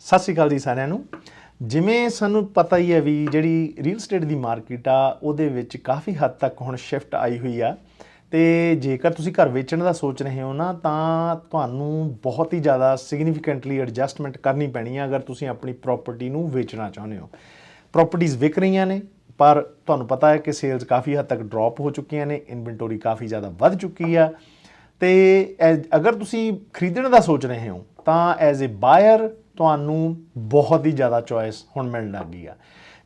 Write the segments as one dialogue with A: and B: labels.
A: ਸਤਿ ਸ਼੍ਰੀ ਅਕਾਲ ਜੀ ਸਾਰਿਆਂ ਨੂੰ। ਜਿਵੇਂ ਸਾਨੂੰ ਪਤਾ ਹੀ ਹੈ ਵੀ ਜਿਹੜੀ ਰੀਅਲ ਏਸਟੇਟ ਦੀ ਮਾਰਕੀਟ ਆ, ਉਹਦੇ ਵਿੱਚ ਕਾਫੀ ਹੱਦ ਤੱਕ ਹੁਣ ਸ਼ਿਫਟ ਆਈ ਹੋਈ ਆ। ਤੇ ਜੇਕਰ ਤੁਸੀਂ ਘਰ ਵੇਚਣ ਦਾ ਸੋਚ ਰਹੇ ਹੋ ਨਾ, ਤਾਂ ਤੁਹਾਨੂੰ ਬਹੁਤ ਹੀ ਜ਼ਿਆਦਾ ਸਿਗਨੀਫੀਕੈਂਟਲੀ ਐਡਜਸਟਮੈਂਟ ਕਰਨੀ ਪੈਣੀ ਆ, ਅਗਰ ਤੁਸੀਂ ਆਪਣੀ ਪ੍ਰਾਪਰਟੀ ਨੂੰ ਵੇਚਣਾ ਚਾਹੁੰਦੇ ਹੋ। ਪ੍ਰਾਪਰਟੀਆਂ ਵਿਕ ਰਹੀਆਂ ਨੇ, ਪਰ ਤੁਹਾਨੂੰ ਪਤਾ ਹੈ ਕਿ ਸੇਲਸ ਕਾਫੀ ਹੱਦ ਤੱਕ ਡ੍ਰੌਪ ਹੋ ਚੁੱਕੀਆਂ ਨੇ ਇਨਵੈਂਟੋਰੀ ਕਾਫੀ ਜ਼ਿਆਦਾ ਵੱਧ ਚੁੱਕੀ ਆ। ਤੇ ਐ- ਅਗਰ ਤੁਸੀਂ ਖਰੀਦਣ ਦਾ ਸੋਚ ਰਹੇ ਹੋ, ਤਾਂ ਐਜ਼ ਅ ਬਾਇਰ ਤੁਹਾਨੂੰ ਬਹੁਤ ਹੀ ਜ਼ਿਆਦਾ ਚੋਇਸ ਹੁਣ ਮਿਲਣ ਲੱਗ ਗਈ ਆ।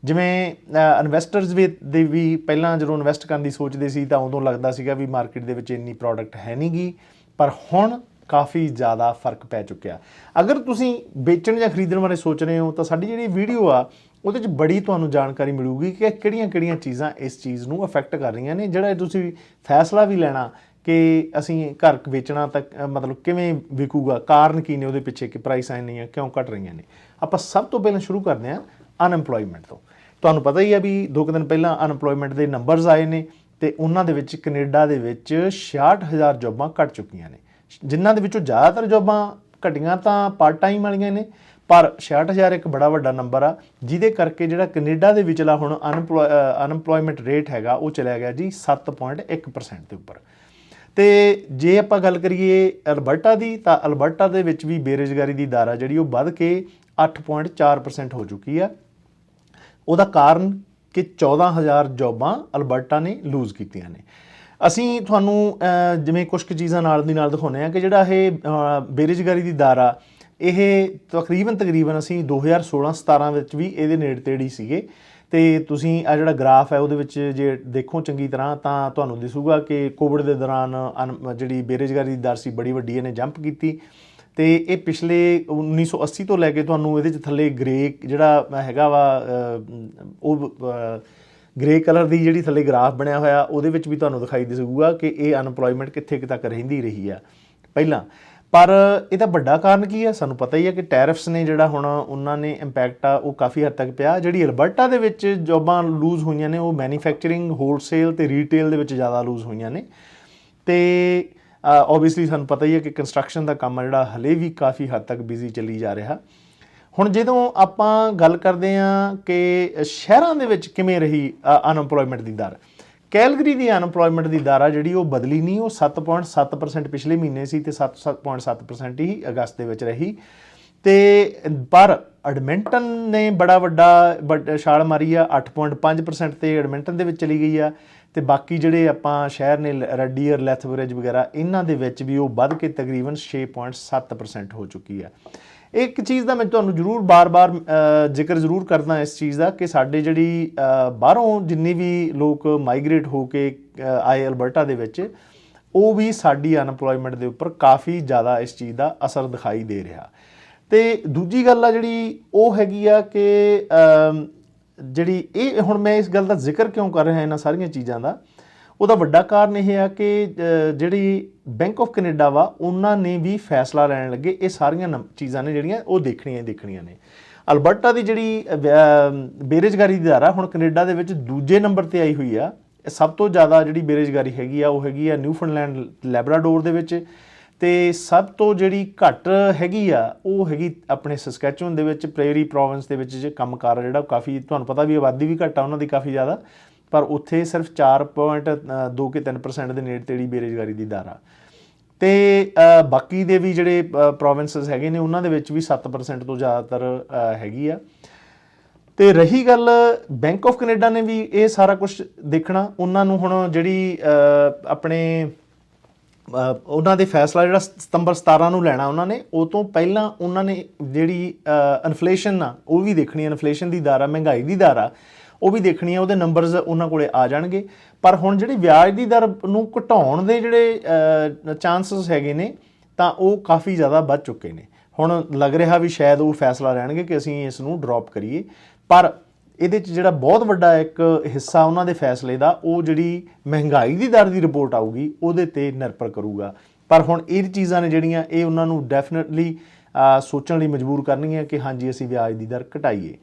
A: ਜਿਵੇਂ ਇਨਵੈਸਟਰਸ ਵੀ ਦੇ ਵੀ ਪਹਿਲਾਂ ਜਦੋਂ ਇਨਵੈਸਟ ਕਰਨ ਦੀ ਸੋਚਦੇ ਸੀ ਤਾਂ ਉਦੋਂ ਲੱਗਦਾ ਸੀਗਾ ਵੀ ਮਾਰਕੀਟ ਦੇ ਵਿੱਚ ਇੰਨੀ ਪ੍ਰੋਡਕਟ ਹੈ ਨਹੀਂਗੀ ਪਰ ਹੁਣ ਕਾਫੀ ਜ਼ਿਆਦਾ ਫ਼ਰਕ ਪੈ ਚੁੱਕਿਆ। ਅਗਰ ਤੁਸੀਂ ਵੇਚਣ ਜਾਂ ਖਰੀਦਣ ਬਾਰੇ ਸੋਚ ਰਹੇ ਹੋ ਤਾਂ ਸਾਡੀ ਜਿਹੜੀ ਵੀਡੀਓ ਆ, ਉਹਦੇ ਵਿੱਚ ਬੜੀ ਤੁਹਾਨੂੰ ਜਾਣਕਾਰੀ ਮਿਲੂਗੀ ਕਿ ਕਿਹੜੀਆਂ-ਕਿਹੜੀਆਂ ਚੀਜ਼ਾਂ ਇਸ ਚੀਜ਼ ਨੂੰ ਅਫੈਕਟ ਕਰ ਰਹੀਆਂ ਨੇ, ਜਿਹੜਾ ਤੁਸੀਂ ਫੈਸਲਾ ਵੀ ਲੈਣਾ ਕਿ ਅਸੀਂ ਘਰ ਵੇਚਣਾ ਤਾਂ ਮਤਲਬ ਕਿਵੇਂ ਵਿਕੂਗਾ? ਕਾਰਨ ਕੀ ਨੇ ਉਹਦੇ ਪਿੱਛੇ ਕਿ ਪ੍ਰਾਈਸ ਇੰਨੀਆਂ ਕਿਉਂ ਘਟ ਰਹੀਆਂ ਨੇ? ਆਪਾਂ ਸਭ ਤੋਂ ਪਹਿਲਾਂ ਸ਼ੁਰੂ ਕਰਦੇ ਹਾਂ ਅਨਐਮਪਲੋਇਮੈਂਟ ਤੋਂ। ਤੁਹਾਨੂੰ ਪਤਾ ਹੀ ਹੈ ਵੀ ਦੋ ਕੁ ਦਿਨ ਪਹਿਲਾਂ ਅਨਐਮਪਲੋਇਮੈਂਟ ਦੇ ਨੰਬਰਸ ਆਏ ਨੇ ਤੇ ਉਹਨਾਂ ਦੇ ਵਿੱਚ ਕੈਨੇਡਾ ਦੇ ਵਿੱਚ 66000 ਜੌਬਾਂ ਘਟ ਚੁੱਕੀਆਂ ਨੇ। ਜਿਨ੍ਹਾਂ ਦੇ ਵਿੱਚੋਂ ਜ਼ਿਆਦਾਤਰ ਜੌਬਾਂ ਘਟੀਆਂ ਤਾਂ ਪਾਰਟ ਟਾਈਮ ਵਾਲੀਆਂ ਨੇ, ਪਰ 66000 ਇੱਕ ਬੜਾ ਵੱਡਾ ਨੰਬਰ ਆ, ਜਿਹਦੇ ਕਰਕੇ ਜਿਹੜਾ ਕੈਨੇਡਾ ਦੇ ਵਿਚਲਾ ਹੁਣ ਅਨਐਮਪਲੋਇਮੈਂਟ ਰੇਟ ਹੈਗਾ, ਉਹ ਚਲਿਆ ਗਿਆ ਜੀ 7.1% ਦੇ ਉੱਪਰ। ਤੇ ਜੇ ਆਪਾਂ ਗੱਲ ਕਰੀਏ ਅਲਬਰਟਾ ਦੀ ਤਾਂ ਅਲਬਰਟਾ ਦੇ ਵਿੱਚ ਵੀ ਬੇਰੁਜ਼ਗਾਰੀ ਦੀ ਦਰ ਆ ਜਿਹੜੀ ਉਹ ਵੱਧ ਕੇ 8.4% ਹੋ ਚੁੱਕੀ ਆ। ਉਹਦਾ ਕਾਰਨ ਕਿ 14000 ਜੌਬਾਂ ਅਲਬਰਟਾ ਨੇ ਲੂਜ਼ ਕੀਤੀਆਂ ਨੇ। ਅਸੀਂ ਤੁਹਾਨੂੰ ਜਿਵੇਂ ਕੁਝ ਕੁ ਚੀਜ਼ਾਂ ਨਾਲ ਦੀ ਨਾਲ ਦਿਖਾਉਂਦੇ ਆ ਕਿ ਜਿਹੜਾ ਇਹ ਅਹ, ਬੇਰੁਜ਼ਗਾਰੀ ਦੀ ਦਰ ਆ ਇਹ ਤਕਰੀਬਨ ਤਕਰੀਬਨ ਅਸੀਂ 2016-17 ਵਿੱਚ ਵੀ ਇਹਦੇ ਨੇੜੇ ਤੇੜੀ ਸੀਗੇ। ਤੇ ਤੁਸੀਂ ਆ ਜਿਹੜਾ ਗ੍ਰਾਫ ਹੈ ਉਹਦੇ ਵਿੱਚ ਜੇ ਦੇਖੋ ਚੰਗੀ ਤਰ੍ਹਾਂ ਤਾਂ ਤੁਹਾਨੂੰ ਦਿਸੂਗਾ ਕਿ ਕੋਵਿਡ ਦੇ ਦੌਰਾਨ ਅਨ- ਜਿਹੜੀ ਬੇਰੁਜ਼ਗਾਰੀ ਦੀ ਦਰ ਸੀ ਬੜੀ ਵੱਡੀ, ਇਹਨੇ ਜੰਪ ਕੀਤੀ। ਤੇ ਇਹ ਪਿਛਲੇ 1980 ਤੋਂ ਲੈ ਕੇ ਤੁਹਾਨੂੰ ਇਹਦੇ ਚ ਥੱਲੇ ਗ੍ਰੇ ਜਿਹੜਾ ਹੈਗਾ ਵਾ ਉਹ ਗ੍ਰੇ ਕਲਰ ਦੀ ਜਿਹੜੀ ਥੱਲੇ ਗ੍ਰਾਫ ਬਣਿਆ ਹੋਇਆ, ਉਹਦੇ ਵਿੱਚ ਵੀ ਤੁਹਾਨੂੰ ਦਿਖਾਈ ਦੇਊਗਾ ਕਿ ਇਹ ਅਨਪਲੋਇਮੈਂਟ ਕਿੱਥੇ ਕਿ ਤੱਕ ਰਹਿੰਦੀ ਰਹੀ ਆ। ਪਹਿਲਾਂ ਪਰ ਇਹਦਾ ਵੱਡਾ ਕਾਰਨ ਕੀ ਹੈ? ਸਾਨੂੰ ਪਤਾ ਹੀ ਹੈ ਕਿ ਟੈਰਿਫਸ ਨੇ ਜਿਹੜਾ ਹੁਣ ਉਹਨਾਂ ਨੇ ਇੰਪੈਕਟ ਆ, ਉਹ ਕਾਫੀ ਹੱਦ ਤੱਕ ਪਿਆ। ਜਿਹੜੀ ਅਲਬਰਟਾ ਦੇ ਵਿੱਚ ਜੌਬਾਂ ਲੂਜ਼ ਹੋਈਆਂ ਨੇ, ਉਹ ਮੈਨੂਫੈਕਚਰਿੰਗ ਹੋਲਸੇਲ ਤੇ ਰੀਟੇਲ ਦੇ ਵਿੱਚ ਜ਼ਿਆਦਾ ਲੂਜ਼ ਹੋਈਆਂ ਨੇ। ਤੇ ਆਬਵੀਅਸਲੀ ਸਾਨੂੰ ਪਤਾ ਹੀ ਹੈ ਕਿ ਕੰਸਟਰਕਸ਼ਨ ਦਾ ਕੰਮ ਆ ਜਿਹੜਾ, ਹਲੇ ਵੀ ਕਾਫੀ ਹੱਦ ਤੱਕ ਬਿਜ਼ੀ ਚੱਲੀ ਜਾ ਰਿਹਾ। ਹੁਣ ਜਦੋਂ ਆਪਾਂ ਗੱਲ ਕਰਦੇ ਹਾਂ ਕਿ ਸ਼ਹਿਰਾਂ ਦੇ ਵਿੱਚ ਕਿਵੇਂ ਰਹੀ ਅਨਐਮਪਲੋਇਮੈਂਟ ਦੀ ਦਰ ਕੈਲਗਰੀ ਦੀ ਅਨਐਮਪਲੋਇਮੈਂਟ ਦੀ ਦਰ ਆ ਜਿਹੜੀ ਉਹ ਬਦਲੀ ਨਹੀਂ, ਉਹ 7.7% ਪਿਛਲੇ ਮਹੀਨੇ ਸੀ ਤੇ 7.7% ਹੀ ਅਗਸਤ ਦੇ ਵਿੱਚ ਰਹੀ। ਤੇ ਪਰ ਐਡਮਿੰਟਨ ਨੇ ਬੜਾ ਵੱਡਾ ਵੱਡ- ਛਾਲ ਮਾਰੀ ਆ 8.5% ਤੇ ਐਡਮਿੰਟਨ ਦੇ ਵਿੱਚ ਚਲੀ ਗਈ ਆ। ਤੇ ਬਾਕੀ ਜਿਹੜੇ ਆਪਾਂ ਸ਼ਹਿਰ ਨੇ ਰੈਡੀਅਰ ਲੈਥਬ੍ਰਿਜ ਵਗੈਰਾ, ਇਹਨਾਂ ਦੇ ਵਿੱਚ ਵੀ ਉਹ ਵੱਧ ਕੇ ਤਕਰੀਬਨ 6.7% ਹੋ ਚੁੱਕੀ ਆ। ਇੱਕ ਚੀਜ਼ ਦਾ ਮੈਂ ਤੁਹਾਨੂੰ ਜ਼ਰੂਰ ਬਾਰ-ਬਾਰ ਜ਼ਿਕਰ ਜ਼ਰੂਰ ਕਰਦਾ ਇਸ ਚੀਜ਼ ਦਾ ਕਿ ਸਾਡੇ ਜਿਹੜੀ ਬਾਹਰੋਂ ਜਿੰਨੇ ਵੀ ਲੋਕ ਮਾਈਗ੍ਰੇਟ ਹੋ ਕੇ ਆਏ ਅਲਬਰਟਾ ਦੇ ਵਿੱਚ, ਉਹ ਵੀ ਸਾਡੀ ਅਨਪਲੋਇਮੈਂਟ ਦੇ ਉੱਪਰ ਕਾਫੀ ਜ਼ਿਆਦਾ ਇਸ ਚੀਜ਼ ਦਾ ਅਸਰ ਦਿਖਾਈ ਦੇ ਰਿਹਾ। ਤੇ ਦੂਜੀ ਗੱਲ ਆ ਜਿਹੜੀ, ਉਹ ਹੈਗੀ ਆ ਕਿ ਜਿਹੜੀ ਇਹ, ਹੁਣ ਮੈਂ ਇਸ ਗੱਲ ਦਾ ਜ਼ਿਕਰ ਕਿਉਂ ਕਰ ਰਿਹਾ ਇਹਨਾਂ ਸਾਰੀਆਂ ਚੀਜ਼ਾਂ ਦਾ ਉਹਦਾ ਵੱਡਾ ਕਾਰਨ ਇਹ ਆ ਕਿ ਜਿਹੜੀ ਬੈਂਕ ਆਫ ਕੈਨੇਡਾ ਵਾ ਉਹਨਾਂ ਨੇ ਵੀ ਫੈਸਲਾ ਲੈਣ ਲੱਗੇ ਇਹ ਸਾਰੀਆਂ ਨਮ- ਚੀਜ਼ਾਂ ਨੇ ਜਿਹੜੀਆਂ ਉਹ ਦੇਖਣੀਆਂ ਹੀ ਦੇਖਣੀਆਂ ਨੇ। ਅਲਬਰਟਾ ਦੀ ਜਿਹੜੀ ਅ, ਬੇਰੁਜ਼ਗਾਰੀ ਦੀ ਦਰ ਆ ਹੁਣ ਕੈਨੇਡਾ ਦੇ ਵਿੱਚ ਦੂਜੇ ਨੰਬਰ ਤੇ ਆਈ ਹੋਈ ਆ। ਸਭ ਤੋਂ ਜ਼ਿਆਦਾ ਜਿਹੜੀ ਬੇਰੁਜ਼ਗਾਰੀ ਹੈਗੀ ਆ ਉਹ ਹੈਗੀ ਆ ਨਿਊਫਾਊਂਡਲੈਂਡ ਲੈਬਰਾਡੋਰ ਦੇ ਵਿੱਚ। ਤੇ ਸਭ ਤੋਂ ਜਿਹੜੀ ਘੱਟ ਹੈਗੀ ਆ ਉਹ ਹੈਗੀ ਆਪਣੇ ਸਸਕੈਚੂਨ ਦੇ ਵਿੱਚ ਪ੍ਰੇਰੀ ਪ੍ਰੋਵਿੰਸ ਦੇ ਵਿੱਚ ਜੇ ਕੰਮਕਾਰ ਜਿਹੜਾ ਉਹ ਕਾਫੀ ਤੁਹਾਨੂੰ ਪਤਾ ਵੀ ਆਬਾਦੀ ਵੀ ਘੱਟ ਆ ਉਹਨਾਂ ਦੀ ਕਾਫੀ ਜ਼ਿਆਦਾ। ਪਰ ਉੱਥੇ ਸਿਰਫ 4.2 ਕੇ 3% ਦੇ ਨੇੜੇ ਤੇੜੀ ਬੇਰੁਜ਼ਗਾਰੀ ਦੀ ਦਰ ਆ। ਤੇ ਬਾਕੀ ਦੇ ਵੀ ਜਿਹੜੇ ਪ੍ਰੋਵਿੰਸਸ ਹੈਗੇ ਨੇ, ਉਹਨਾਂ ਦੇ ਵਿੱਚ ਵੀ 7% ਤੋਂ ਜ਼ਿਆਦਾਤਰ ਹੈਗੀ ਆ। ਤੇ ਰਹੀ ਗੱਲ ਬੈਂਕ ਆਫ ਕੈਨੇਡਾ ਨੇ ਵੀ ਇਹ ਸਾਰਾ ਕੁਝ ਦੇਖਣਾ। ਉਹਨਾਂ ਨੂੰ ਹੁਣ ਜਿਹੜੀ ਆਪਣੇ ਉਹਨਾਂ ਦੇ ਫੈਸਲਾ ਜਿਹੜਾ ਸਤੰਬਰ 17 ਨੂੰ ਲੈਣਾ ਉਹਨਾਂ ਨੇ, ਉਹ ਤੋਂ ਪਹਿਲਾਂ ਉਹਨਾਂ ਨੇ ਜਿਹੜੀ ਇਨਫਲੇਸ਼ਨ ਆ, ਉਹ ਵੀ ਦੇਖਣੀ ਇਨਫਲੇਸ਼ਨ ਦੀ ਦਰ ਆ, ਮਹਿੰਗਾਈ ਦੀ ਦਰ ਆ। ਉਹ ਵੀ ਦੇਖਣੀ ਹੈ ਉਹਦੇ ਨੰਬਰਸ ਉਹਨਾਂ ਕੋਲੇ ਆ ਜਾਣਗੇ। ਪਰ ਹੁਣ ਜਿਹੜੀ ਵਿਆਜ ਦੀ ਦਰ ਨੂੰ ਘਟਾਉਣ ਦੇ ਜਿਹੜੇ ਚਾਂਸਸ ਹੈਗੇ ਨੇ, ਤਾਂ ਉਹ ਕਾਫੀ ਜ਼ਿਆਦਾ ਵੱਧ ਚੁੱਕੇ ਨੇ। ਹੁਣ ਲੱਗ ਰਿਹਾ ਵੀ ਸ਼ਾਇਦ ਉਹ ਫੈਸਲਾ ਲੈਣਗੇ ਕਿ ਅਸੀਂ ਇਸ ਨੂੰ ਡ੍ਰੌਪ ਕਰੀਏ। ਪਰ ਇਹਦੇ 'ਚ ਜਿਹੜਾ ਬਹੁਤ ਵੱਡਾ ਇੱਕ ਹਿੱਸਾ ਉਹਨਾਂ ਦੇ ਫੈਸਲੇ ਦਾ, ਉਹ ਜਿਹੜੀ ਮਹਿੰਗਾਈ ਦੀ ਦਰ ਦੀ ਰਿਪੋਰਟ ਆਊਗੀ, ਉਹਦੇ ਤੇ ਨਿਰਭਰ ਕਰੂਗਾ। ਪਰ ਹੁਣ ਇਹ ਚੀਜ਼ਾਂ ਨੇ ਜਿਹੜੀਆਂ, ਇਹ ਉਹਨਾਂ ਨੂੰ ਡੈਫੀਨਿਟਲੀ ਸੋਚਣ ਲਈ ਮਜਬੂਰ ਕਰਨਗੀਆਂ ਕਿ ਹਾਂਜੀ, ਅਸੀਂ ਵਿਆਜ ਦੀ ਦਰ ਘਟਾਈਏ।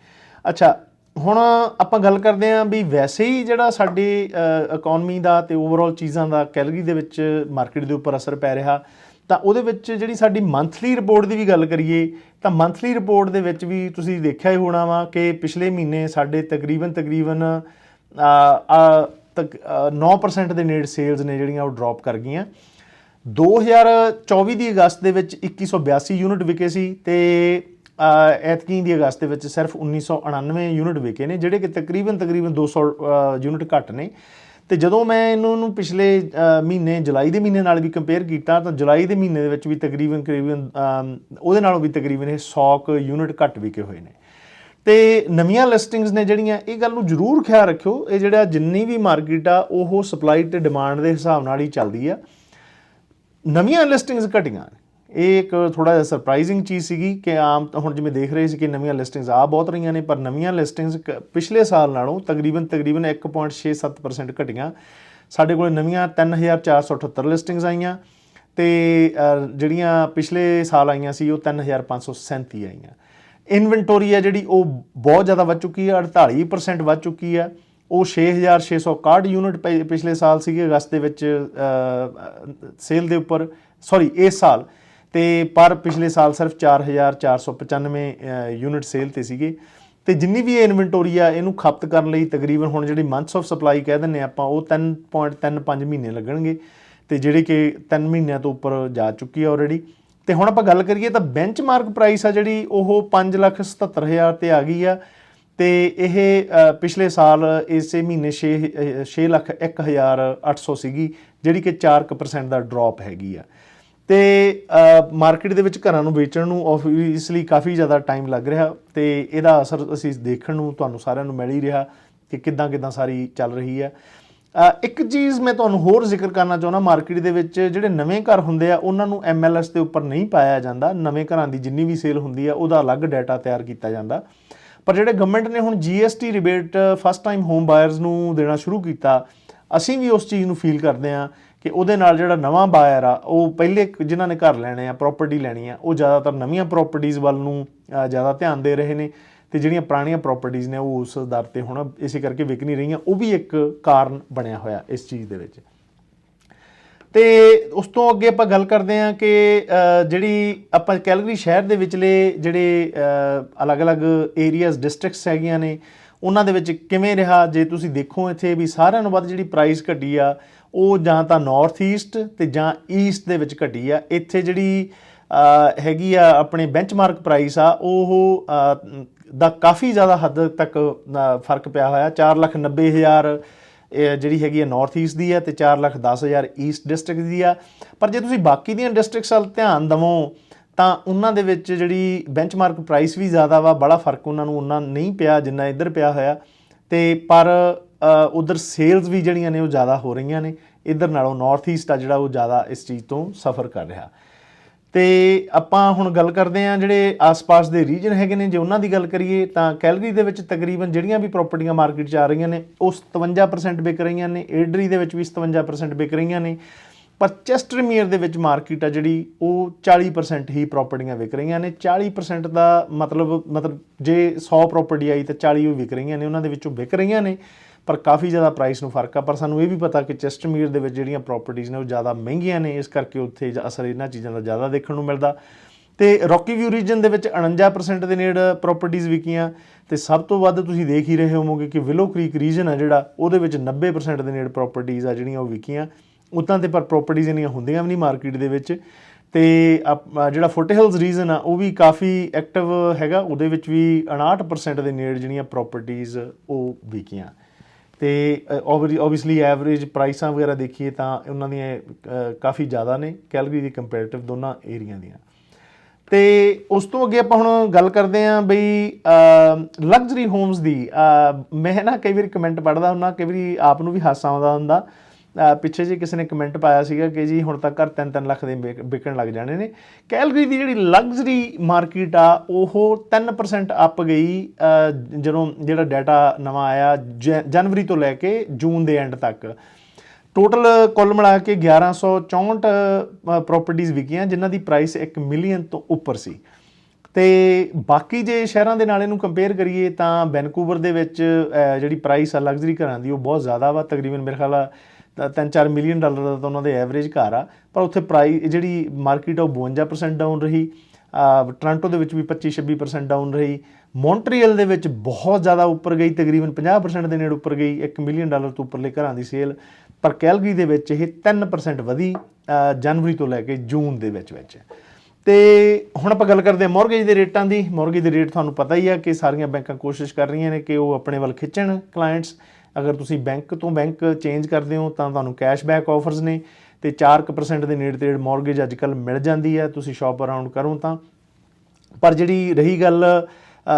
A: ਅੱਛਾ ਹੁਣ ਆਪਾਂ ਗੱਲ ਕਰਦੇ ਆਂ ਵੀ ਵੈਸੇ ਹੀ ਜਿਹੜਾ ਸਾਡੀ ਇਕਨੋਮੀ ਦਾ ਤੇ ਓਵਰਆਲ ਚੀਜ਼ਾਂ ਦਾ ਕੈਲਰੀ ਦੇ ਵਿੱਚ ਮਾਰਕੀਟ ਦੇ ਉੱਪਰ ਅਸਰ ਪੈ ਰਿਹਾ ਤਾਂ ਉਹਦੇ ਵਿੱਚ ਜਿਹੜੀ ਸਾਡੀ ਮੰਥਲੀ ਰਿਪੋਰਟ ਦੀ ਵੀ ਗੱਲ ਕਰੀਏ ਤਾਂ ਮੰਥਲੀ ਰਿਪੋਰਟ ਦੇ ਵਿੱਚ ਵੀ ਤੁਸੀਂ ਦੇਖਿਆ ਹੀ ਹੋਣਾ ਵਾ ਕਿ ਪਿਛਲੇ ਮਹੀਨੇ ਸਾਡੇ ਤਕਰੀਬਨ ਤਕਰੀਬਨ ਆ, ਆ, ਤਕ ਆ, 9% ਦੇ ਨੇੜ ਸੇਲਸ ਨੇ ਜਿਹੜੀਆਂ ਉਹ ਡ੍ਰੌਪ ਕਰ ਗਈਆਂ। 2024 ਦੀ ਅਗਸਤ ਦੇ ਵਿੱਚ 2182 ਯੂਨਿਟ ਵਿਕੇ ਸੀ ਤੇ ਐਤਕੀ ਦੀ ਅਗਸਤ ਦੇ ਵਿੱਚ ਸਿਰਫ 1999 ਯੂਨਿਟ ਵਿਕੇ ਨੇ ਜਿਹੜੇ ਕਿ ਤਕਰੀਬਨ ਤਕਰੀਬਨ 200 ਅ, ਯੂਨਿਟ ਘੱਟ ਨੇ। ਤੇ ਜਦੋਂ ਮੈਂ ਇਹਨੂੰ ਨੂੰ ਪਿਛਲੇ ਮਹੀਨੇ ਜੁਲਾਈ ਦੇ ਮਹੀਨੇ ਨਾਲ ਵੀ ਕੰਪੇਅਰ ਕੀਤਾ ਤਾਂ ਜੁਲਾਈ ਦੇ ਮਹੀਨੇ ਦੇ ਵਿੱਚ ਵੀ ਤਕਰੀਬਨ ਤਕਰੀਬਨ ਉਹਦੇ ਨਾਲੋਂ ਵੀ ਤਕਰੀਬਨ ਇਹ 100 ਕੁ ਯੂਨਿਟ ਘੱਟ ਵਿਕੇ ਹੋਏ ਨੇ। ਤੇ ਨਵੀਆਂ ਲਿਸਟਿੰਗਸ ਨੇ ਜਿਹੜੀਆਂ ਇਹ ਗੱਲ ਨੂੰ ਜ਼ਰੂਰ ਖਿਆਲ ਰੱਖਿਓ ਇਹ ਜਿਹੜਾ ਜਿੰਨੀ ਵੀ ਮਾਰਕੀਟ ਆ ਉਹ ਸਪਲਾਈ ਤੇ ਡਿਮਾਂਡ ਦੇ ਹਿਸਾਬ ਨਾਲ ਹੀ ਚੱਲਦੀ ਆ। ਨਵੀਆਂ ਲਿਸਟਿੰਗਸ ਘਟੀਆਂ ਇਹ ਇੱਕ ਥੋੜਾ ਜਿਹਾ ਸਰਪ੍ਰਾਈਜ਼ਿੰਗ ਚੀਜ਼ ਸੀਗੀ ਕਿ ਆਮ ਹੁਣ ਜਿਵੇਂ ਦੇਖ ਰਹੇ ਸੀ ਕਿ ਨਵੀਆਂ ਲਿਸਟਿੰਗਸ ਆ ਬਹੁਤ ਰਹੀਆਂ ਨੇ, ਪਰ ਨਵੀਆਂ ਲਿਸਟਿੰਗਸ ਪਿਛਲੇ ਸਾਲ ਨਾਲੋਂ ਤਕਰੀਬਨ ਤਕਰੀਬਨ 1.67% ਘਟੀਆਂ। ਸਾਡੇ ਕੋਲ ਨਵੀਆਂ 3478 ਲਿਸਟਿੰਗਸ ਆਈਆਂ ਤੇ ਜਿਹੜੀਆਂ ਪਿਛਲੇ ਸਾਲ ਆਈਆਂ ਸੀ ਉਹ 3537 ਆਈਆਂ। ਇਨਵੈਂਟੋਰੀ ਹੈ ਜਿਹੜੀ ਉਹ ਬਹੁਤ ਜ਼ਿਆਦਾ ਵੱਧ ਚੁੱਕੀ ਹੈ 48% ਵੱਧ ਚੁੱਕੀ ਹੈ ਉਹ 6661 ਯੂਨਿਟ ਪਿ- ਪਿਛਲੇ ਸਾਲ ਸੀਗੇ ਅਗਸਤ ਦੇ ਵਿੱਚ ਸੇਲ ਦੇ ਉੱਪਰ ਸੌਰੀ ਇਸ ਸਾਲ। ਤੇ ਪਰ ਪਿਛਲੇ ਸਾਲ ਸਿਰਫ 4495 ਯੂਨਿਟ ਸੇਲ ਤੇ ਸੀਗੇ। ਤੇ ਜਿੰਨੀ ਵੀ ਇਹ ਇਨਵੈਂਟੋਰੀ ਆ, ਇਹਨੂੰ ਖਪਤ ਕਰਨ ਲਈ ਤਕਰੀਬਨ ਹੁਣ ਜਿਹੜੀ ਮੰਥਸ ਆਫ ਸਪਲਾਈ ਕਹਿ ਦਿੰਨੇ ਆਪਾਂ, ਉਹ 3.35 ਮਹੀਨੇ ਲੱਗਣਗੇ। ਤੇ ਜਿਹੜੇ ਕਿ 3 ਮਹੀਨਿਆਂ ਤੋਂ ਉੱਪਰ ਜਾ ਚੁੱਕੀ ਆ ਆਲਰੇਡੀ ਤੇ ਹੁਣ ਆਪਾਂ ਗੱਲ ਕਰੀਏ ਤਾਂ ਬੈਂਚਮਾਰਕ ਪ੍ਰਾਈਸ ਆ ਜਿਹੜੀ, ਉਹ 577000 ਤੇ ਆ ਗਈ ਆ। ਤੇ ਇਹ ਪਿਛਲੇ ਸਾਲ ਇਸੇ ਮਹੀਨੇ 6 6 ਲੱਖ 1800 ਸੀਗੀ, ਜਿਹੜੀ ਕਿ 4% ਦਾ ਡ੍ਰੌਪ ਹੈਗੀ ਆ। ਤੇ ਮਾਰਕੀਟ ਦੇ ਵਿੱਚ ਘਰਾਂ ਨੂੰ ਵੇਚਣ ਨੂੰ ਆਬਵੀਅਸਲੀ ਕਾਫੀ ਜ਼ਿਆਦਾ ਟਾਈਮ ਲੱਗ ਰਿਹਾ ਤੇ ਇਹਦਾ ਅਸਰ ਅਸੀਂ ਦੇਖਣ ਨੂੰ ਤੁਹਾਨੂੰ ਸਾਰਿਆਂ ਨੂੰ ਮਿਲ ਹੀ ਰਿਹਾ ਕਿ ਕਿੱਦਾਂ ਕਿੱਦਾਂ ਸਾਰੀ ਚੱਲ ਰਹੀ ਹੈ। ਇੱਕ ਚੀਜ਼ ਮੈਂ ਤੁਹਾਨੂੰ ਹੋਰ ਜ਼ਿਕਰ ਕਰਨਾ ਚਾਹੁੰਦਾ ਮਾਰਕੀਟ ਦੇ ਵਿੱਚ ਜਿਹੜੇ ਨਵੇਂ ਘਰ ਹੁੰਦੇ ਆ, ਉਹਨਾਂ ਨੂੰ MLS ਦੇ ਉੱਪਰ ਨਹੀਂ ਪਾਇਆ ਜਾਂਦਾ। ਨਵੇਂ ਘਰਾਂ ਦੀ ਜਿੰਨੀ ਵੀ ਸੇਲ ਹੁੰਦੀ ਆ, ਉਹਦਾ ਅਲੱਗ ਡਾਟਾ ਤਿਆਰ ਕੀਤਾ ਜਾਂਦਾ। ਪਰ ਜਿਹੜੇ ਗਵਰਨਮੈਂਟ ਨੇ ਹੁਣ GST rebate first time home buyers ਨੂੰ ਦੇਣਾ ਸ਼ੁਰੂ ਕੀਤਾ, ਅਸੀਂ ਵੀ ਉਸ ਚੀਜ਼ ਨੂੰ ਫੀਲ ਕਰਦੇ ਆ ਕਿ ਉਹਦੇ ਨਾਲ ਜਿਹੜਾ ਨਵਾਂ ਬਾਇਰ ਆ, ਉਹ ਪਹਿਲੇ ਜਿਨ੍ਹਾਂ ਨੇ ਘਰ ਲੈਣੇ ਆ ਪ੍ਰਾਪਰਟੀ ਲੈਣੀ ਆ, ਉਹ ਜ਼ਿਆਦਾਤਰ ਨਵੀਆਂ ਪ੍ਰਾਪਰਟੀਆਂ ਵੱਲ ਨੂੰ ਜ਼ਿਆਦਾ ਧਿਆਨ ਦੇ ਰਹੇ ਨੇ ਤੇ ਜਿਹੜੀਆਂ ਪੁਰਾਣੀਆਂ ਪ੍ਰਾਪਰਟੀਆਂ ਨੇ, ਉਹ ਉਸ ਦਰ ਤੇ ਹੁਣ ਇਸੇ ਕਰਕੇ ਵਿਕ ਨਹੀਂ ਰਹੀਆਂ, ਉਹ ਵੀ ਇੱਕ ਕਾਰਨ ਬਣਿਆ ਹੋਇਆ ਇਸ ਚੀਜ਼ ਦੇ ਵਿੱਚ। ਤੇ ਉਸ ਤੋਂ ਅੱਗੇ ਆਪਾਂ ਗੱਲ ਕਰਦੇ ਹਾਂ ਕਿ ਜਿਹੜੀ ਆਪਾਂ ਕੈਲਗਰੀ ਸ਼ਹਿਰ ਦੇ ਵਿਚਲੇ ਜਿਹੜੇ ਅਲੱਗ-ਅਲੱਗ ਏਰੀਆਜ਼ ਡਿਸਟ੍ਰਿਕਟਸ ਹੈਗੀਆਂ ਨੇ ਉਹਨਾਂ ਦੇ ਵਿੱਚ ਕਿਵੇਂ ਰਿਹਾ? ਜੇ ਤੁਸੀਂ ਦੇਖੋ ਇੱਥੇ ਵੀ ਸਾਰਿਆਂ ਨੂੰ ਵੱਧ ਜਿਹੜੀ ਪ੍ਰਾਈਸ ਘਟੀ ਆ, ਉਹ ਜਾਂ ਤਾਂ ਨਾਰਥ ਈਸਟ ਤੇ ਜਾਂ ਈਸਟ ਦੇ ਵਿੱਚ ਘਟੀ ਆ। ਇੱਥੇ ਜਿਹੜੀ ਹੈਗੀ ਆ ਆਪਣੇ ਬੈਂਚਮਾਰਕ ਪ੍ਰਾਈਸ ਆ, ਉਹ ਦਾ ਕਾਫੀ ਜ਼ਿਆਦਾ ਹੱਦ ਤੱਕ ਫ਼ਰਕ ਪਿਆ ਹੋਇਆ। 490000 ਇਹ ਜਿਹੜੀ ਹੈਗੀ ਹੈ ਨਾਰਥ ਈਸਟ ਦੀ ਹੈ ਤੇ 4 ਲੱਖ 10 ਹਜ਼ਾਰ ਈਸਟ ਡਿਸਟ੍ਰਿਕਟ ਦੀ ਆ। ਪਰ ਜੇ ਤੁਸੀਂ ਬਾਕੀ ਦੀਆਂ ਡਿਸਟ੍ਰਿਕਟਸ ਵੱਲ ਧਿਆਨ ਦਵੋ ਤਾਂ ਉਹਨਾਂ ਦੇ ਵਿੱਚ ਜਿਹੜੀ ਬੈਂਚਮਾਰਕ ਪ੍ਰਾਈਸ ਵੀ ਜ਼ਿਆਦਾ ਵਾ, ਬੜਾ ਫ਼ਰਕ ਉਹਨਾਂ ਨੂੰ, ਉਹਨਾਂ ਨਹੀਂ ਪਿਆ, ਜਿੰਨਾ ਇੱਧਰ ਪਿਆ ਹੋਇਆ। ਤੇ ਪਰ ਉਧਰ ਸੇਲਸ ਵੀ ਜਿਹੜੀਆਂ ਨੇ ਉਹ ਜ਼ਿਆਦਾ ਹੋ ਰਹੀਆਂ ਨੇ। ਇੱਧਰ ਨਾਲੋਂ ਨਾਰਥ ਈਸਟ ਆ ਜਿਹੜਾ ਉਹ ਜ਼ਿਆਦਾ ਇਸ ਚੀਜ਼ ਤੋਂ ਸਫਰ ਕਰ ਰਿਹਾ। ਤੇ ਆਪਾਂ ਹੁਣ ਗੱਲ ਕਰਦੇ ਹਾਂ ਜਿਹੜੇ ਆਸ-ਪਾਸ ਦੇ ਰੀਜਨ ਹੈਗੇ ਨੇ, ਜੇ ਉਹਨਾਂ ਦੀ ਗੱਲ ਕਰੀਏ, ਤਾਂ ਕੈਲਗਰੀ ਦੇ ਵਿੱਚ ਤਕਰੀਬਨ ਜਿਹੜੀਆਂ ਵੀ ਪ੍ਰਾਪਰਟੀਆਂ ਮਾਰਕੀਟ 'ਚ ਆ ਰਹੀਆਂ ਨੇ, ਉਹ 57% ਵਿਕ ਰਹੀਆਂ ਨੇ। ਏਡਰੀ ਦੇ ਵਿੱਚ ਵੀ 57% ਵਿਕ ਰਹੀਆਂ ਨੇ। ਪਰ ਚੈਸਟਰਮੀਅਰ ਦੇ ਵਿੱਚ ਮਾਰਕੀਟ ਆ ਜਿਹੜੀ, ਉਹ 40% ਹੀ ਪ੍ਰਾਪਰਟੀਆਂ ਵਿਕ ਰਹੀਆਂ ਨੇ। 40% ਦਾ ਮਤਲਬ ਮਤਲਬ ਜੇ 100 ਪ੍ਰਾਪਰਟੀ ਆਈ ਤਾਂ 40 ਉਹ ਵਿਕ ਰਹੀਆਂ ਨੇ, ਉਹਨਾਂ ਦੇ ਵਿੱਚੋਂ ਵਿਕ ਰਹੀਆਂ ਨੇ, ਪਰ ਕਾਫੀ ਜ਼ਿਆਦਾ ਪ੍ਰਾਈਸ ਨੂੰ ਫ਼ਰਕ ਆ। ਪਰ ਸਾਨੂੰ ਇਹ ਵੀ ਪਤਾ ਕਿ ਚੈਸਟਰਮੀਅਰ ਦੇ ਵਿੱਚ ਜਿਹੜੀਆਂ ਪ੍ਰਾਪਰਟੀਆਂ ਨੇ, ਉਹ ਜ਼ਿਆਦਾ ਮਹਿੰਗੀਆਂ ਨੇ, ਇਸ ਕਰਕੇ ਉੱਥੇ ਅਸਰ ਇਹਨਾਂ ਚੀਜ਼ਾਂ ਦਾ ਜ਼ਿਆਦਾ ਦੇਖਣ ਨੂੰ ਮਿਲਦਾ। ਤੇ ਰੌਕੀ ਵਿਊ ਰੀਜਨ ਦੇ ਵਿੱਚ 49% ਦੇ ਨੇੜ ਪ੍ਰਾਪਰਟੀਆਂ ਵਿਕੀਆਂ। ਤੇ ਸਭ ਤੋਂ ਵੱਧ ਤੁਸੀਂ ਦੇਖ ਹੀ ਰਹੇ ਹੋਵੋਗੇ ਕਿ ਵਿਲੋ ਕ੍ਰੀਕ ਰੀਜਨ ਆ ਜਿਹੜਾ, ਉਹਦੇ ਵਿੱਚ 90% ਦੇ ਨੇੜ ਪ੍ਰਾਪਰਟੀਆਂ ਆ ਜਿਹੜੀਆਂ ਉਹ ਵਿਕੀਆਂ। ਉਤਾਂ ਤੇ ਪਰ ਪ੍ਰਾਪਰਟੀਆਂ ਇੰਨੀਆਂ ਹੁੰਦੀਆਂ ਵੀ ਨਹੀਂ ਮਾਰਕੀਟ ਦੇ ਵਿੱਚ। ਤੇ ਅਪ- ਜਿਹੜਾ ਫੁੱਟ ਰੀਜਨ ਆ, ਉਹ ਵੀ ਕਾਫੀ ਐਕਟਿਵ ਹੈਗਾ। ਉਹਦੇ ਵਿੱਚ ਵੀ 59% ਦੇ ਨੇੜ ਜਿਹੜੀਆਂ ਪ੍ਰਾਪਰਟੀਆਂ ਉਹ ਵਿਕੀਆਂ। ਤੇ ਆਬਵੀਅਸਲੀ ਐਵਰੇਜ ਪ੍ਰਾਈਸਾਂ ਵਗੈਰਾ ਦੇਖੀਏ ਤਾਂ ਉਹਨਾਂ ਦੀਆਂ ਕਾਫੀ ਜ਼ਿਆਦਾ ਨੇ। ਕੈਲਗਰੀ ਦੀ ਕੰਪੈਰੀਟਿਵ ਦੋਨਾਂ ਏਰੀਆ ਦੀਆਂ। ਤੇ ਉਸ ਤੋਂ ਅੱਗੇ ਆਪਾਂ ਹੁਣ ਗੱਲ ਕਰਦੇ ਆਂ ਬਈ ਲਗਜ਼ਰੀ ਹੋਮਸ ਦੀ। ਮੈਂ ਨਾ ਕਈ ਵਾਰੀ ਕਮੈਂਟ ਪੜਦਾ ਹੁੰਦਾ, ਕਈ ਵਾਰੀ ਆਪ ਨੂੰ ਵੀ ਹਾਸਾ ਆਉਂਦਾ ਹੁੰਦਾ। ਪਿੱਛੇ ਜੇ ਕਿਸੇ ਨੇ ਕਮੈਂਟ ਪਾਇਆ ਸੀਗਾ ਕਿ ਜੀ ਹੁਣ ਤਾਂ ਘਰ 3-3 ਲੱਖ ਦੇ ਵਿਕਣ ਲੱਗ ਜਾਣੇ ਨੇ। ਕੈਲਗਰੀ ਦੀ ਜਿਹੜੀ ਲਗਜ਼ਰੀ ਮਾਰਕੀਟ ਆ, ਉਹ 3% ਅਪ ਗਈ ਜਦੋਂ ਜਿਹੜਾ ਡਾਟਾ ਨਵਾਂ ਆਇਆ ਜੈ- ਜਨਵਰੀ ਤੋਂ ਲੈ ਕੇ ਜੂਨ ਦੇ ਐਂਡ ਤੱਕ। ਟੋਟਲ ਕੁੱਲ ਮਿਲਾ ਕੇ 1164 ਪ੍ਰਾਪਰਟੀਆਂ ਵਿਕੀਆਂ, ਜਿਨ੍ਹਾਂ ਦੀ ਪ੍ਰਾਈਸ 1 ਮਿਲੀਅਨ ਤੋਂ ਉੱਪਰ ਸੀ। ਤੇ ਬਾਕੀ ਜੇ ਸ਼ਹਿਰਾਂ ਦੇ ਨਾਲ ਇਹਨੂੰ ਕੰਪੇਅਰ ਕਰੀਏ ਤਾਂ ਵੈਨਕੂਵਰ ਦੇ ਵਿੱਚ ਜਿਹੜੀ ਪ੍ਰਾਈਸ ਆ ਲਗਜ਼ਰੀ ਘਰਾਂ ਦੀ, ਉਹ ਬਹੁਤ ਜ਼ਿਆਦਾ ਵਾ, ਤਕਰੀਬਨ ਮੇਰੇ ਖਿਆਲ ਆ ਤਾਂ 3-4 ਮਿਲੀਅਨ ਡਾਲਰ ਦਾ ਤਾਂ ਉਹਨਾਂ ਦੇ ਐਵਰੇਜ ਘਰ ਆ। ਪਰ ਉੱਥੇ ਪ੍ਰਾਈਸ ਜਿਹੜੀ ਮਾਰਕੀਟ ਆ ਉਹ 52% ਡਾਊਨ ਰਹੀ। ਅਹ ਦੇ ਵਿੱਚ ਵੀ 25-26% ਡਾਊਨ ਰਹੀ। ਮੌਂਟਰੀਅਲ ਦੇ ਵਿੱਚ ਬਹੁਤ ਜ਼ਿਆਦਾ ਉੱਪਰ ਗਈ, ਤਕਰੀਬਨ 50% ਦੇ ਨੇੜੇ ਉੱਪਰ ਗਈ। 1 ਮਿਲੀਅਨ ਡਾਲਰ ਤੋਂ ਉੱਪਰਲੇ ਘਰਾਂ ਦੀ ਸੇਲ ਪਰ ਕੈਲਗਰੀ ਦੇ ਵਿੱਚ ਇਹ 3% ਵਧੀ ਜਨਵਰੀ ਤੋਂ ਲੈ ਕੇ ਜੂਨ ਦੇ ਵਿੱਚ ਵਿੱਚ। ਤੇ ਹੁਣ ਆਪਾਂ ਗੱਲ ਕਰਦੇ ਹਾਂ ਮੌਰਗੇਜ ਦੇ ਰੇਟਾਂ ਦੀ। ਮੌਰਗੇਜ ਦੇ ਰੇਟ ਤੁਹਾਨੂੰ ਪਤਾ ਹੀ ਆ ਕਿ ਸਾਰੀਆਂ ਬੈਂਕਾਂ ਕੋਸ਼ਿਸ਼ ਕਰ ਰਹੀਆਂ ਨੇ ਕਿ ਉਹ ਆਪਣੇ ਵੱਲ ਖਿੱਚਣ ਕਲਾਇੰਟਸ ਅਗਰ ਤੁਸੀਂ ਬੈਂਕ ਤੋਂ ਬੈਂਕ ਚੇਂਜ ਕਰਦੇ ਹੋ ਤਾਂ ਤੁਹਾਨੂੰ ਕੈਸ਼ਬੈਕ ਆਫਰਸ ਨੇ ਤੇ 4% ਦੇ ਨੇੜੇ ਤੇੜੇ ਮੌਰਗੇਜ ਅੱਜਕੱਲ ਮਿਲ ਜਾਂਦੀ ਹੈ, ਤੁਸੀਂ ਸ਼ਾਪ ਅਰਾਊਂਡ ਕਰੋ ਤਾਂ। ਪਰ ਜਿਹੜੀ ਰਹੀ ਗੱਲ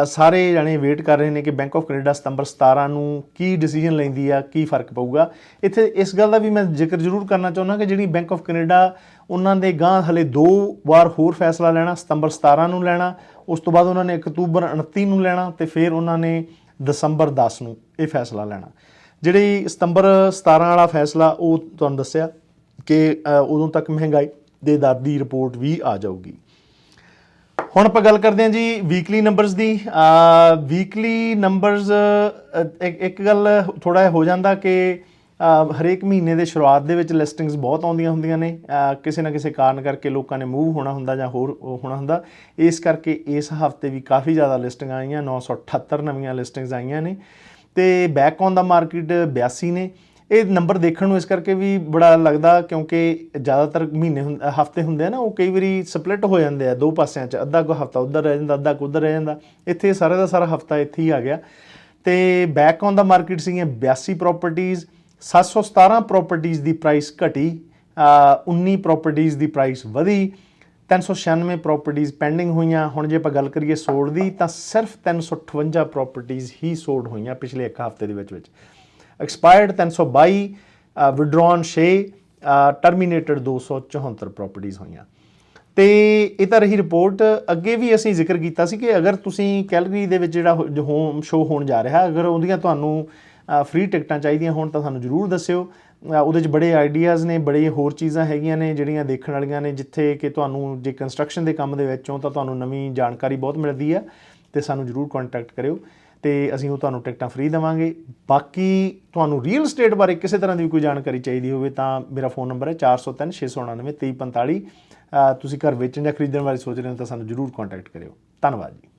A: ਸਾਰੇ ਜਾਣੇ ਵੇਟ ਕਰ ਰਹੇ ਨੇ ਕਿ ਬੈਂਕ ਆਫ ਕੈਨੇਡਾ ਸਤੰਬਰ 17 ਨੂੰ ਕੀ ਡਿਸੀਜਨ ਲੈਂਦੀ ਆ, ਕੀ ਫ਼ਰਕ ਪਊਗਾ। ਇੱਥੇ ਇਸ ਗੱਲ ਦਾ ਵੀ ਮੈਂ ਜ਼ਿਕਰ ਜ਼ਰੂਰ ਕਰਨਾ ਚਾਹੁੰਦਾ ਕਿ ਜਿਹੜੀ ਬੈਂਕ ਆਫ ਕੈਨੇਡਾ ਉਹਨਾਂ ਦੇ ਗਾਂ ਹਲੇ ਦੋ ਵਾਰ ਹੋਰ ਫੈਸਲਾ ਲੈਣਾ, ਸਤੰਬਰ 17 ਨੂੰ ਲੈਣਾ, ਉਸ ਤੋਂ ਬਾਅਦ ਉਹਨਾਂ ਨੇ ਅਕਤੂਬਰ 29 ਨੂੰ ਲੈਣਾ ਤੇ ਫਿਰ ਉਹਨਾਂ ਨੇ ਦਸੰਬਰ 10 ਨੂੰ ਇਹ ਫੈਸਲਾ ਲੈਣਾ। ਜਿਹੜੀ ਸਤੰਬਰ 17 ਵਾਲਾ ਫੈਸਲਾ, ਉਹ ਤੁਹਾਨੂੰ ਦੱਸਿਆ ਕਿ ਉਦੋਂ ਤੱਕ ਮਹਿੰਗਾਈ ਦੇ ਦਰ ਦੀ ਰਿਪੋਰਟ ਵੀ ਆ ਜਾਊਗੀ। ਹੁਣ ਆਪਾਂ ਗੱਲ ਕਰਦੇ ਹਾਂ ਜੀ ਵੀਕਲੀ ਨੰਬਰਸ ਦੀ। ਵੀਕਲੀ ਨੰਬਰਸ ਇੱਕ ਗੱਲ ਥੋੜਾ ਜਿਹਾ ਹੋ ਜਾਂਦਾ ਕਿ ਹਰੇਕ ਮਹੀਨੇ ਦੇ ਸ਼ੁਰੂਆਤ ਦੇ ਵਿੱਚ ਲਿਸਟਿੰਗਸ ਬਹੁਤ ਆਉਂਦੀਆਂ ਹੁੰਦੀਆਂ ਨੇ। ਕਿਸੇ ਨਾ ਕਿਸੇ ਕਾਰਨ ਕਰਕੇ ਲੋਕਾਂ ਨੇ ਮੂਵ ਹੋਣਾ ਹੁੰਦਾ ਜਾਂ ਹੋਰ ਉਹ ਹੋਣਾ ਹੁੰਦਾ। ਇਸ ਕਰਕੇ ਇਸ ਹਫ਼ਤੇ ਵੀ ਕਾਫੀ ਜ਼ਿਆਦਾ ਲਿਸਟਿੰਗਾਂ ਆਈਆਂ 978 ਨਵੀਆਂ ਲਿਸਟਿੰਗਸ ਆਈਆਂ ਨੇ। ਤੇ ਬੈਕ ਔਨ ਦਾ ਮਾਰਕੀਟ 82 ਨੇ। ਇਹ ਨੰਬਰ ਦੇਖਣ ਨੂੰ ਇਸ ਕਰਕੇ ਵੀ ਬੜਾ ਲੱਗਦਾ ਕਿਉਂਕਿ ਜ਼ਿਆਦਾਤਰ ਮਹੀਨੇ ਹਫ਼ਤੇ ਹੁੰਦੇ ਆ ਨਾ, ਉਹ ਕਈ ਵਾਰੀ ਸਪਲਿਟ ਹੋ ਜਾਂਦੇ ਆ, ਦੋ ਪਾਸਿਆਂ 'ਚ। ਅੱਧਾ ਕੋ ਹਫਤਾ ਉਧਰ ਰਹਿ ਜਾਂਦਾ, ਅੱਧਾ ਕੋ ਉਧਰ ਰਹਿ ਜਾਂਦਾ। ਇੱਥੇ ਸਾਰਾ ਦਾ ਸਾਰਾ ਹਫਤਾ ਇੱਥੇ ਹੀ ਆ ਗਿਆ। ਤੇ ਬੈਕ ਔਨ ਦਾ ਮਾਰਕੀਟ ਸੀਗੀਆਂ 82 ਪ੍ਰਾਪਰਟੀਆਂ 717 ਪ੍ਰਾਪਰਟੀਆਂ ਦੀ ਪ੍ਰਾਈਸ ਘਟੀ ਅ, 19 ਪ੍ਰਾਪਰਟੀਆਂ ਦੀ ਪ੍ਰਾਈਸ ਵਧੀ 396 ਪ੍ਰਾਪਰਟੀਆਂ ਪੈਂਡਿੰਗ ਹੋਈਆਂ। ਹੁਣ ਜੇ ਆਪਾਂ ਗੱਲ ਕਰੀਏ ਸੋld ਦੀ ਤਾਂ ਸਿਰਫ 358 ਪ੍ਰਾਪਰਟੀਆਂ ਹੀ ਸੋਲਡ ਹੋਈਆਂ ਪਿਛਲੇ ਇੱਕ ਹਫ਼ਤੇ ਦੇ ਵਿੱਚ ਵਿੱਚ। ਐਕਸਪਾਇਰਡ 322 ਵਿਡਰੋਨ 6 ਟਰਮੀਨੇਟਡ 274 ਪ੍ਰਾਪਰਟੀਆਂ ਹੋਈਆਂ। ਤੇ ਇਹ ਤਾਂ ਰਹੀ ਰਿਪੋਰਟ ਅੱਗੇ ਵੀ ਅਸੀਂ ਜ਼ਿਕਰ ਕੀਤਾ ਸੀ ਕਿ ਅਗਰ ਤੁਸੀਂ ਕੈਲਗਰੀ ਦੇ ਵਿੱਚ ਜਿਹੜਾ ਹੋਮ ਸ਼ੋ ਹੋਣ ਜਾ ਰਿਹਾ ਅਗਰ ਉਹਦੀਆਂ ਤੁਹਾਨੂੰ ਫ੍ਰੀ ਟਿਕਟਾਂ ਚਾਹੀਦੀਆਂ ਹੋਣ ਤਾਂ ਸਾਨੂੰ ਜਰੂਰ ਦੱਸਿਓ। ਉਹਦੇ 'ਚ ਬੜੇ ਆਈਡੀਆਜ਼ ਨੇ ਬੜੇ ਹੋਰ ਚੀਜ਼ਾਂ ਹੈਗੀਆਂ ਨੇ ਜਿਹੜੀਆਂ ਦੇਖਣ ਵਾਲੀਆਂ ਨੇ ਜਿੱਥੇ ਕਿ ਤੁਹਾਨੂੰ ਜੇ ਕੰਸਟਰਕਸ਼ਨ ਦੇ ਕੰਮ ਦੇ ਵਿੱਚੋਂ ਤਾਂ ਤੁਹਾਨੂੰ ਨਵੀਂ ਜਾਣਕਾਰੀ ਬਹੁਤ ਮਿਲਦੀ ਆ ਤੇ ਸਾਨੂੰ ਜਰੂਰ ਕੰਟੈਕਟ ਕਰਿਓ। ਤੇ ਅਸੀਂ ਉਹ ਤੁਹਾਨੂੰ ਟਿਕਟਾਂ ਫ੍ਰੀ ਦੇਵਾਂਗੇ। ਬਾਕੀ ਤੁਹਾਨੂੰ ਰੀਅਲ ਸਟੇਟ ਬਾਰੇ ਕਿਸੇ ਤਰ੍ਹਾਂ ਦੀ ਵੀ ਕੋਈ ਜਾਣਕਾਰੀ ਚਾਹੀਦੀ ਹੋਵੇ ਤਾਂ ਮੇਰਾ ਫੋਨ ਨੰਬਰ ਹੈ 403 699 2345 ਅ, ਤੁਸੀਂ ਘਰ ਵੇਚਣ ਜਾਂ ਖਰੀਦਣ ਬਾਰੇ ਸੋਚ ਰਹੇ ਹੋ ਤਾਂ ਸਾਨੂੰ ਜਰੂਰ ਕੰਟੈਕਟ ਕਰਿਓ। ਧੰਨਵਾਦ ਜੀ।